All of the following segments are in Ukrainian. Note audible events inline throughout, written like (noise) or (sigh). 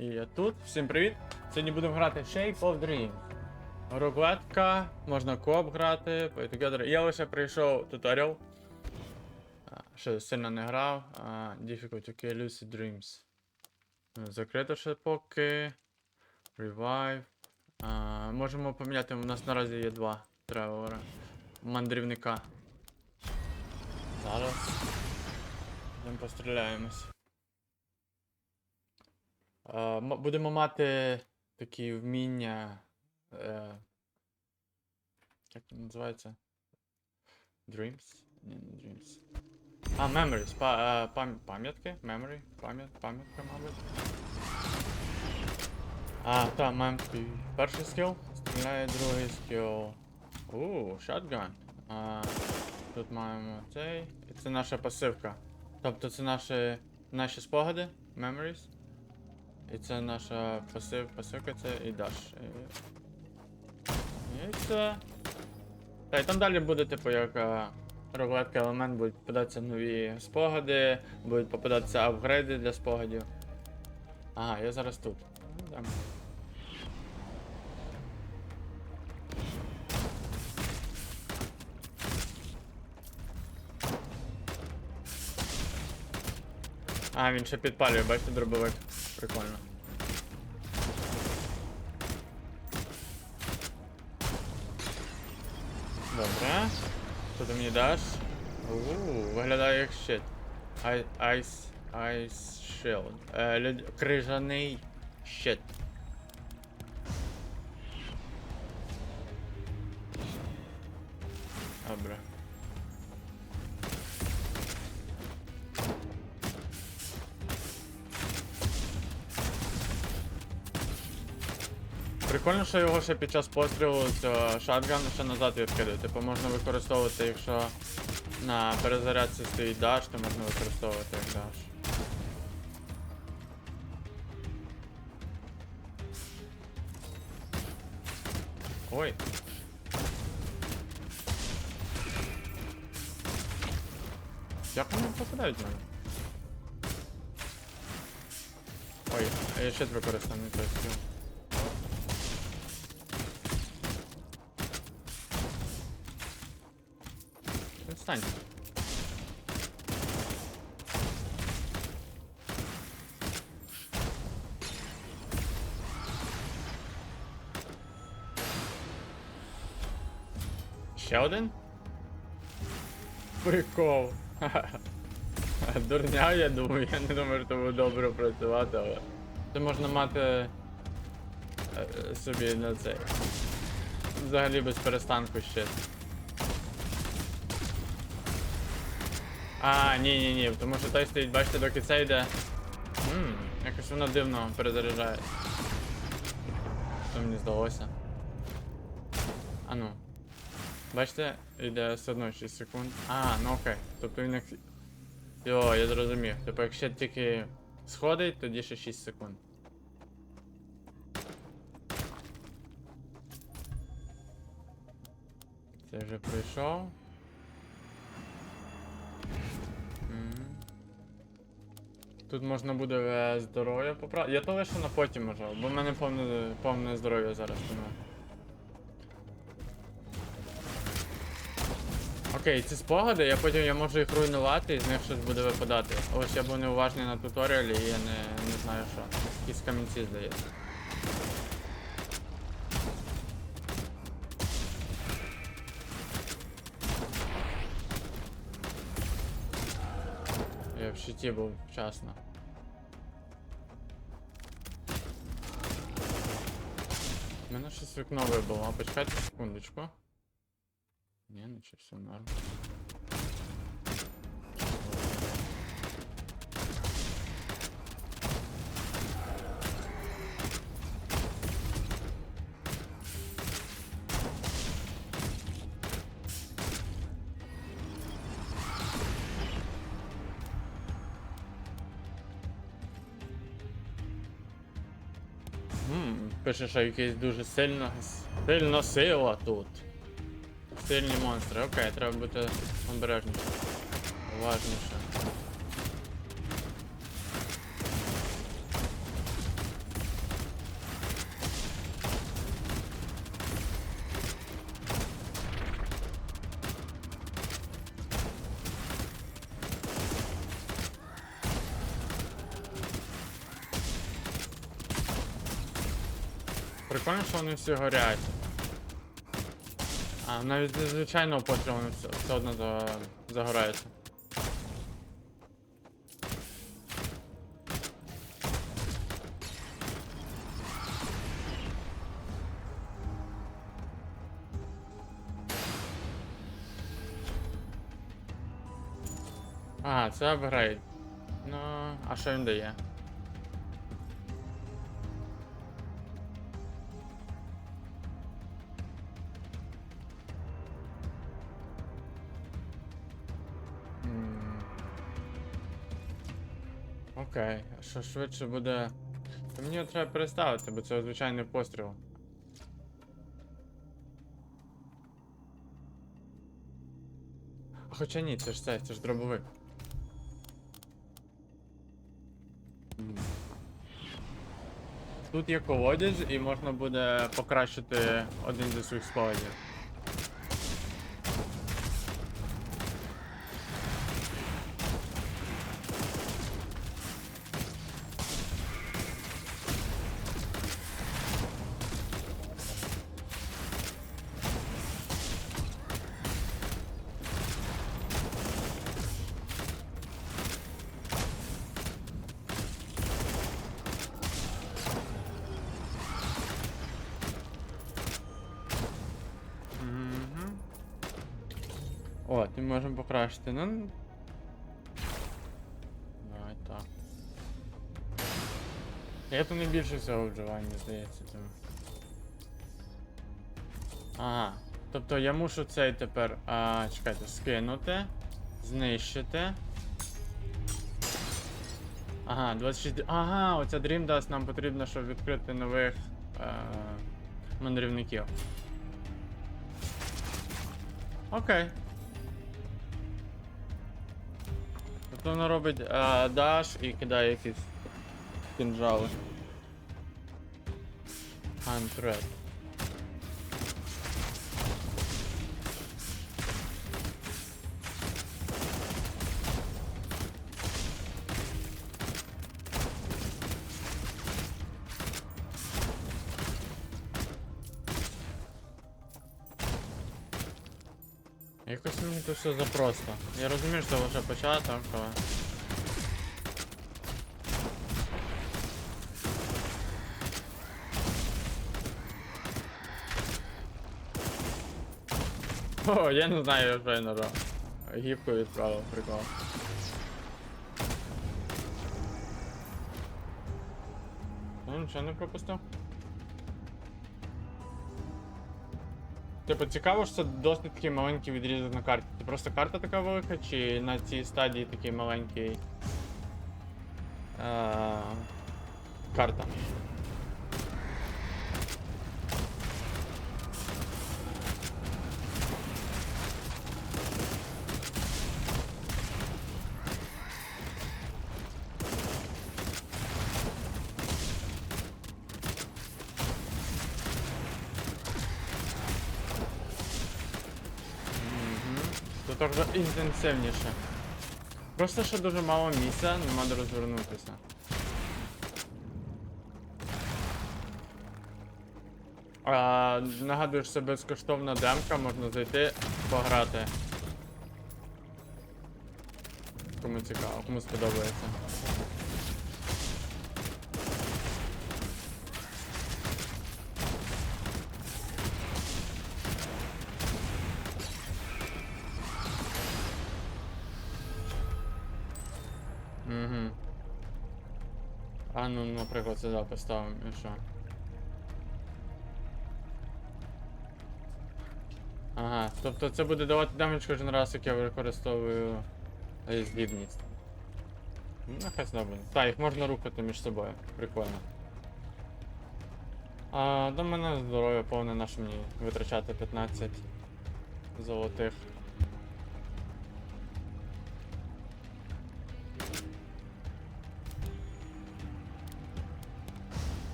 І я тут. Всім привіт! Сьогодні будемо грати Shape of Dreams. Роглетка, можна кооп грати, together. Я лише прийшов туторіал. Ще сильно не грав. Difficult okay, Lucid Dreams. Закрито ще поки. Revive. А, Можемо поміняти, у нас наразі є два тревелера. Мандрівника. Зараз. Йдемо постріляємось. Е, будемо мати такі вміння. Е, як це називається? Dreams? Ні, не Dreams. А, Memories. Па, е, пам, пам'ятки? Memory? Пам'ят, пам'ятка, мабуть. А, так, маємо перший скіл. Стріляє другий скіл. Ууу, shotgun. А, тут маємо цей. І це наша пасивка. Тобто це наші, наші спогади, memories. І це наша пасив, пасивка, це і даш. І, і все. Та і там далі буде, типу, як а, елемент, будуть попадатися нові спогади, будуть попадатися апгрейди для спогадів. Ага, я зараз тут. Йдемо. А, він ще підпалює, бачите, дробовик. Прикольно. Добре. Що ти мені даш? Ууу, виглядає як щит. Ай- Айс. Айс shield. Е, люд... Крижаний щит. Прикольно, що його ще під час пострілу цього шатгану ще назад відкидає. Типу можна використовувати, якщо на перезарядці стоїть даш, то можна використовувати як даш. Ой. Як вони попадають в мене? Ой, я ще використаний той скіл. Відстань. Ще один? Прикол. (laughs) Дурня, я думаю, я не думаю, що буде добре працювати, але. Це можна мати е, е, собі на цей. Взагалі без перестанку ще. А, ні, ні, ні, тому що той стоїть, бачите, доки це йде. Ммм, якось воно дивно перезаряджає. Що мені здалося. А ну. Бачите, йде все одно 6 секунд. А, ну окей. Тобто він як. Йо, я зрозумів. Тобто якщо тільки сходить, тоді ще 6 секунд. Це вже пройшов. Тут можна буде е, здоров'я поправити. Я то лише на потім можу, бо в мене повне, повне здоров'я зараз тому. Окей, ці спогади, я потім я можу їх руйнувати і з них щось буде випадати. Ось я був неуважний на туторіалі і я не, не знаю що. Якісь камінці здається. в щиті був вчасно. У мене щось вікно вибило, а почекайте секундочку. Ні, наче все норм. Пише, що якийсь дуже сильна сильна сила тут. Сильні монстри. Окей, треба бути обережніше. Уважніше. Прикольно, що вони всі горять. А, навіть звичайного пострілу вони все, все одно за... загораються. Ага, це апгрейд. Ну, а що він дає? Окей, а що швидше буде. Та мені його треба переставити, бо це звичайний постріл. А Хоча ні, це ж це, це ж дробовик. Тут є колодязь і можна буде покращити один зі своїх складів. О, ти можемо покращити. Ну. Давай так. Я тут не більше всього вживаю, мені здається. Там. Ага. Тобто я мушу цей тепер. А, чекайте, скинути. Знищити. Ага, 26. Ага, оця Dream Dust нам потрібно, щоб відкрити нових е, мандрівників. Окей. Тобто вона робить а, даш і кидає якісь кінжали. Якось все запросто. Я розумію, що лише початок, але... О, я не знаю, я вже. Гібку відправив, прикол. Ну, нічого не пропустив. Типу, цікаво, що це досить такий маленький відрізок на карті. Це просто карта така велика, чи на цій стадії такий маленький. Е, карта. Інтенсивніше. Просто ще дуже мало місця, нема де розвернутися. А, нагадую, що безкоштовна демка, можна зайти, пограти. Кому цікаво, кому сподобається. Наприклад, сюди поставимо і що? Ага, тобто це буде давати демедж кожен раз, як я використовую здібність. Ну, Нехай буде. Так, їх можна рухати між собою. Прикольно. А, до мене здоров'я повне наше мені витрачати 15 золотих.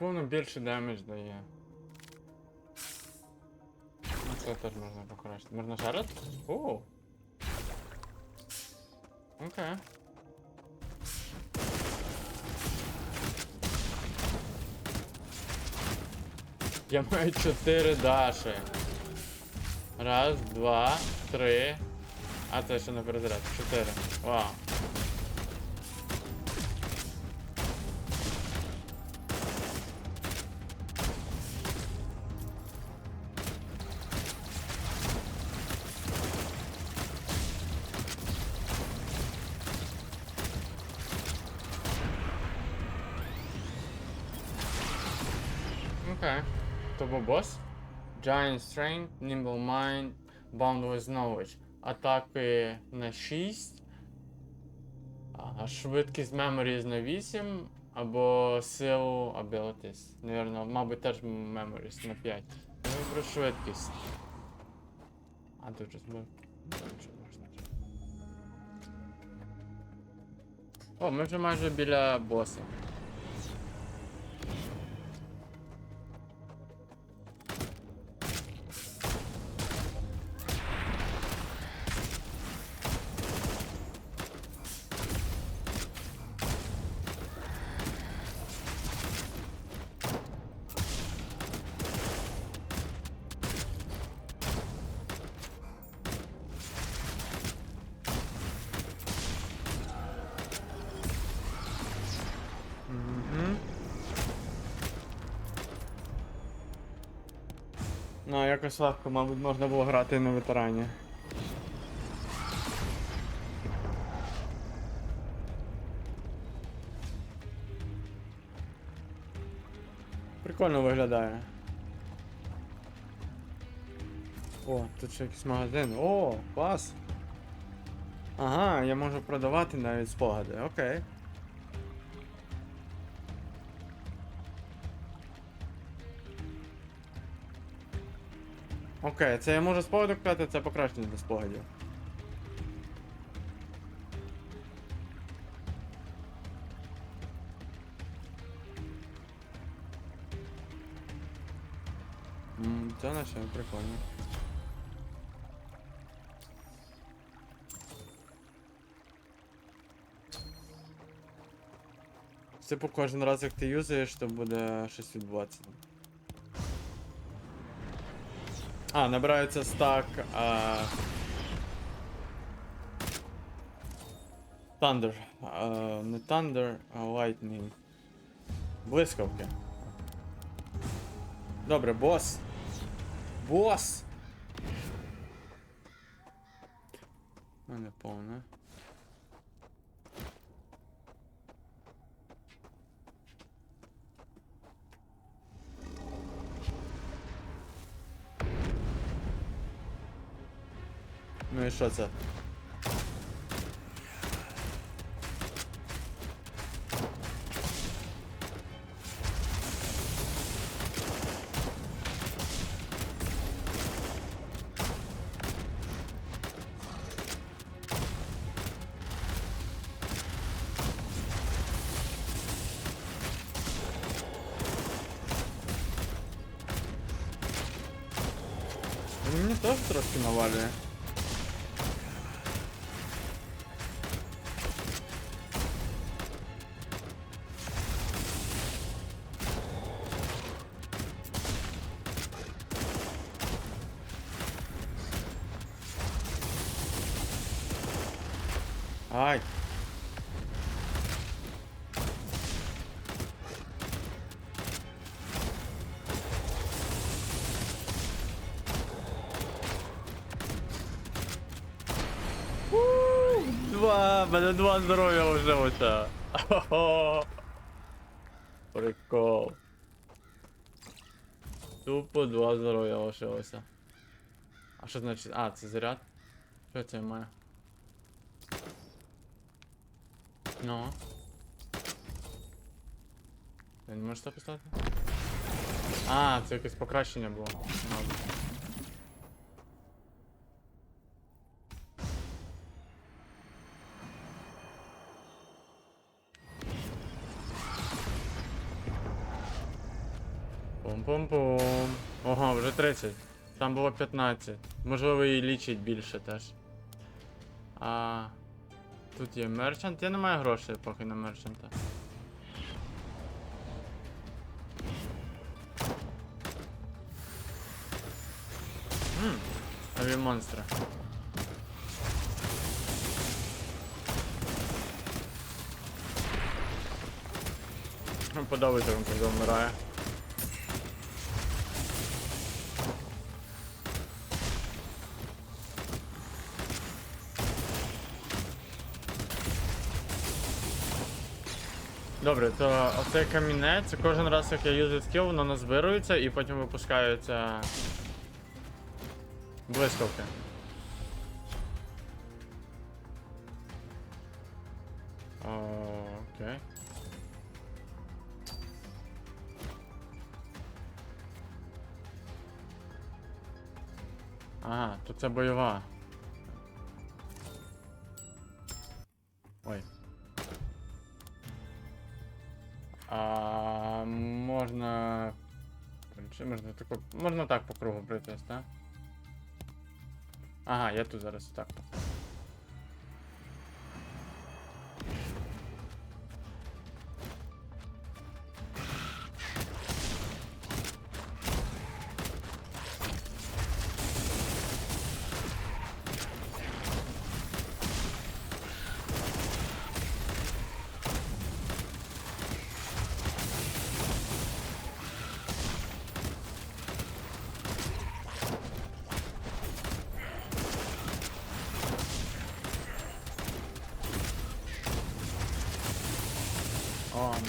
Воно більше демедж дає. Ну це теж можна покращити. Можна ще раз? О! Окей. Я маю чотири даші. Раз, два, три. А це ще не перезаряд. Чотири. Вау. Бос. Giant Strength, Nimble Mind, Bound with Knowledge. Атаки на 6. А швидкість Memories на 8. Або силу Abilities. Навірно, мабуть, теж Memories на 5. Я виберу швидкість. А тут збив. О, ми вже майже біля боса. Якось легко, мабуть, можна було грати на ветерані. Прикольно виглядає. О, тут ще якийсь магазин. О, клас! Ага, я можу продавати навіть спогади, окей. Окей, це я можу спогади купити, це покращення для спогадів. Це наче прикольно. Типу кожен раз як ти юзаєш, то буде щось відбуватися. А, набирається стак. А... Thunder. А, не Thunder, а Lightning. Блискавки. Добре, бос. Бос! У мене повне. І що це? Мені теж трошки навалює. Два здоров'я лишилося. Хо-хо. Прикол. Тупо два здоров'я лишилося. А що значить? А, це заряд? Що це має? Ну. Ти не можеш це поставити? А, це якесь покращення було. Мабуть. Пум-пум-пум. Ого, вже 30. Там було 15. Можливо, і лічить більше теж. А. Тут є мерчант. Я не маю грошей поки на мерчанта. Нові монстри. Ну, він коли вмирає. Добре, то оцей камінець, кожен раз як я юзаю скіл, воно назбирується і потім випускаються блискавки. Окей. Ага, то це бойова. Ой. А можна. Чи можна тако. Можна так по кругу пройтись, так? Ага, я тут зараз так.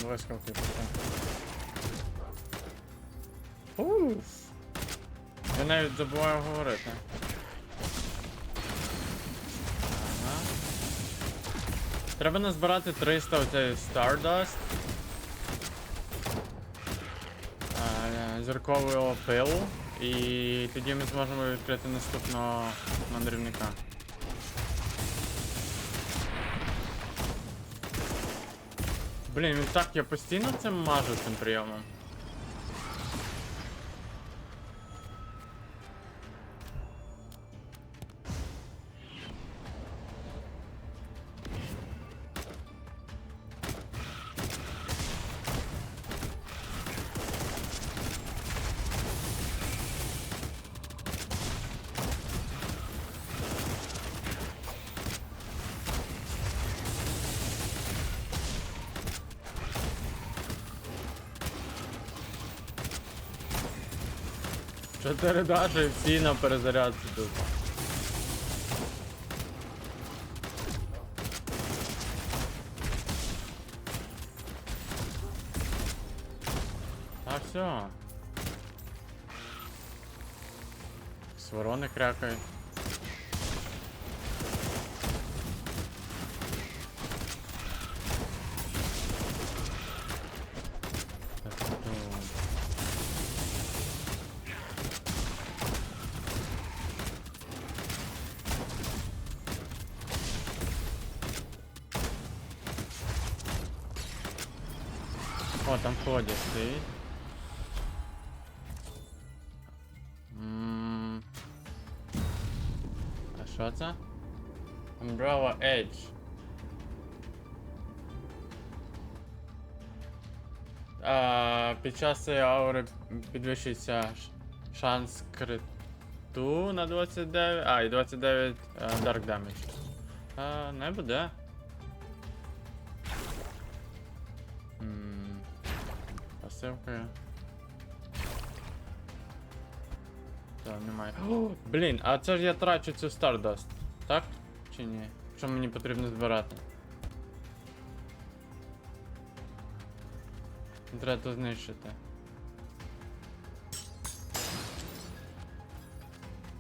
О, блискавки пішли. Уф. Я навіть забуваю говорити. Ага. Треба назбирати 300 оцей Stardust. А, Зіркового пилу. І тоді ми зможемо відкрити наступного мандрівника. Блін, він так, я постійно цим мажу цим прийомом. Чотири даші всі на перезарядці тут. А все. Сворони крякають. О, там ходять стоїть. А що це? Umbrella Edge. А, під час цієї аури підвищується шанс криту на 29. А, і 29 а, Dark Damage. А, не буде. Пасивкою. Та, немає. О, блін, а це ж я трачу цю Stardust, так? Чи ні? Що мені потрібно збирати? Треба то знищити.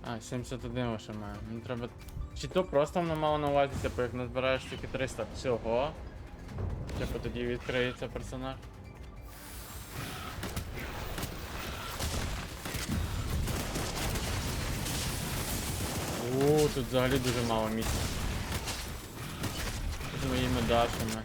А, 71 лише маю. Ну треба. Чи то просто воно мало на увазі, типу, як назбираєш тільки 300 всього. Типу тоді відкриється персонаж. тут взагалі дуже мало місця. З моїми дашами.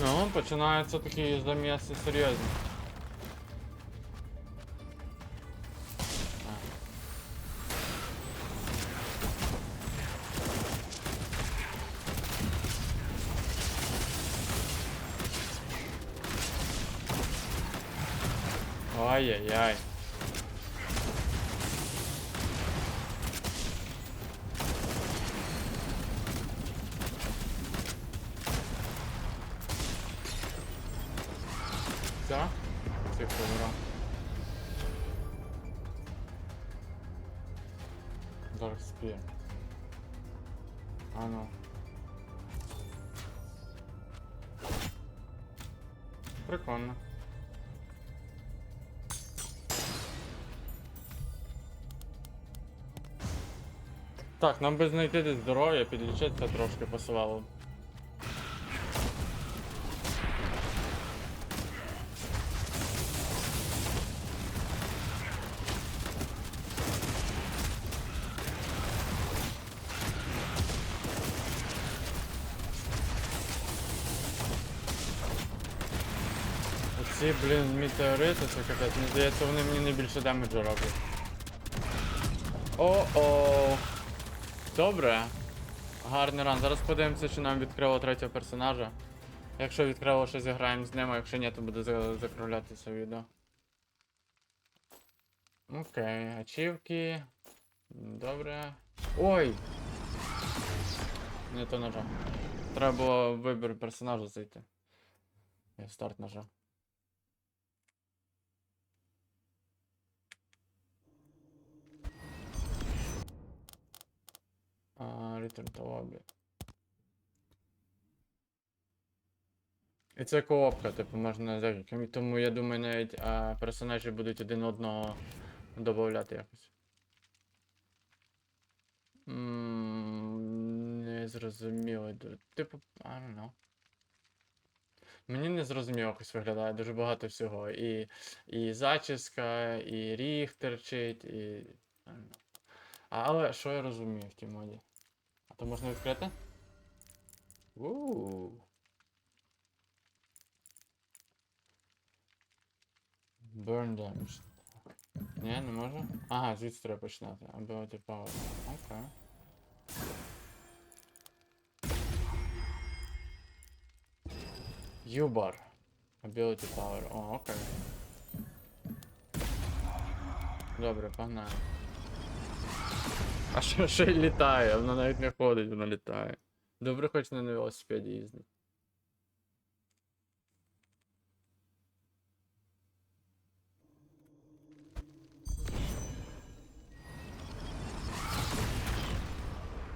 Ну, починається такий заміси серйозні. Ай-яй-яй. Все? Так, нам би знайти десь здоров'я, підлічитися трошки посилало. Оці, блін, метеорити, це капець. Мені здається, вони мені найбільше демеджу роблять. О-о. Добре. Гарний ран. Зараз подивимося, чи нам відкрило третього персонажа. Якщо відкрило, ще зіграємо з ним, а якщо ні, то буде за- закруглятися відео. Окей, ачівки. Добре. Ой! Не то нажав. Треба було вибір персонажа зайти. Я старт нажав. To lobby. І це коопка, типу, можна з. Тому я думаю, навіть а, персонажі будуть один одного додавати якось. М, Не зрозуміло. Типу, I don't know. Мені не зрозуміло якось виглядає дуже багато всього. І, і зачіска, і ріг терчить, і. I don't know. Але що я розумію в тій моді? А то можна відкрити? Ууу. Burn damage. Ні, не можу? Ага, звідси треба починати. Ability power. Окей. U-bar. Ability power. О, окей. Добре, погнали. А що ще й літає? Вона навіть не ходить, вона літає. Добре, хоч не на велосипеді їздить.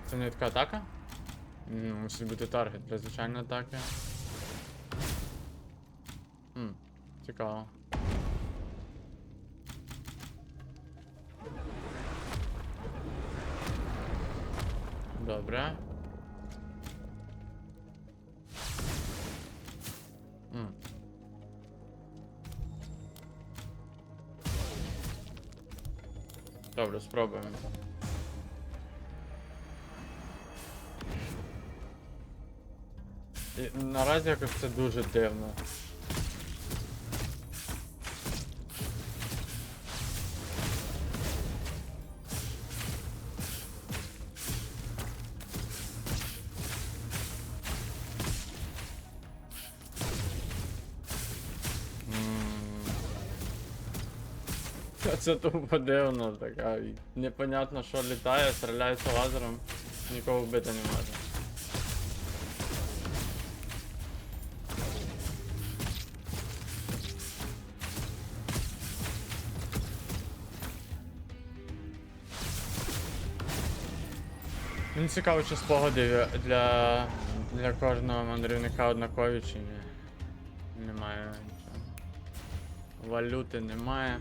Це не така атака? Ну, мусить бути таргет для звичайної атаки. Хм, цікаво. Добре. М. Добре, спробуємо. І наразі якось це дуже дивно. Це тупо дивно така. Непонятно, що літає, стріляється лазером, нікого вбити не може. Мені цікаво, чи спогади для, для кожного мандрівника однакові чи ні. Немає нічого. Валюти немає.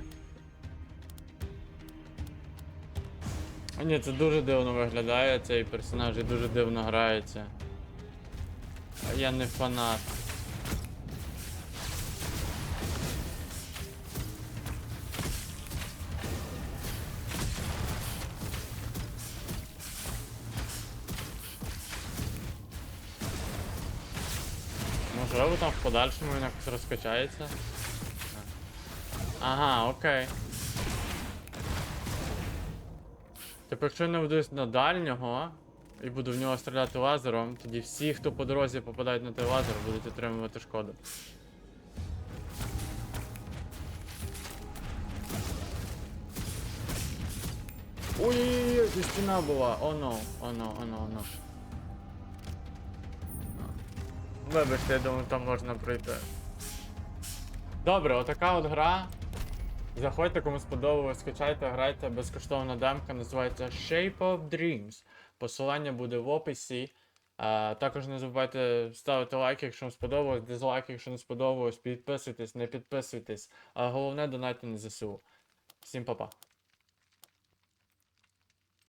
А ні, це дуже дивно виглядає, цей персонаж і дуже дивно грається. А я не фанат. Можливо, там в подальшому він якось розкачається. Ага, окей. Типу, якщо я наведусь на дальнього і буду в нього стріляти лазером, тоді всі, хто по дорозі попадають на той лазер, будуть отримувати шкоду. Ой-ой-ой, стіна була. О но, о но, о но, о но. Вибачте, я думаю, там можна пройти. Добре, отака от гра. Заходьте, кому сподобалось, скачайте, грайте, безкоштовна демка, називається Shape of Dreams. Посилання буде в описі. А, також не забувайте ставити лайки, якщо вам сподобалось, дизлайки, якщо не сподобалось, підписуйтесь, не підписуйтесь. А головне донайте на ЗСУ. Всім па-па.